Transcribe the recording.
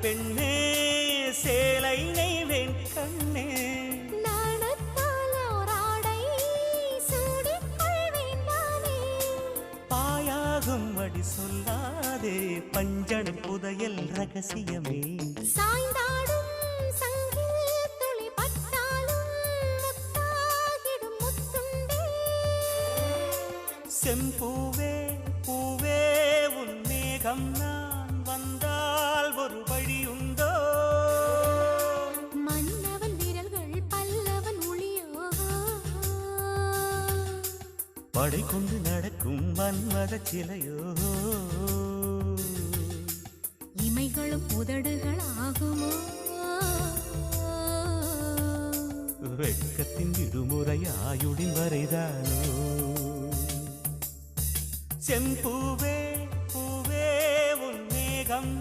பெண்ணே சேலை நெய்வேன் கண்ணே. அடி சொல்லாதே பஞ்சணம் புதையல் ரகசியமே. சாய்ந்தாடும் சங்கில் துளி பட்டாலும் முத்தாகிடும் முத்துண்டே. செம்பூவே பூவே உன் மேகம் நான் வந்தால் படை கொண்டு நடக்கும் மன்மத சிலையோ. இமைகளும் உதடுகள் ஆகுமோ வெட்கத்தின் விடுமுறை ஆயுடின் வரைதானோ? செம்பூவே பூவே உன் மேகம்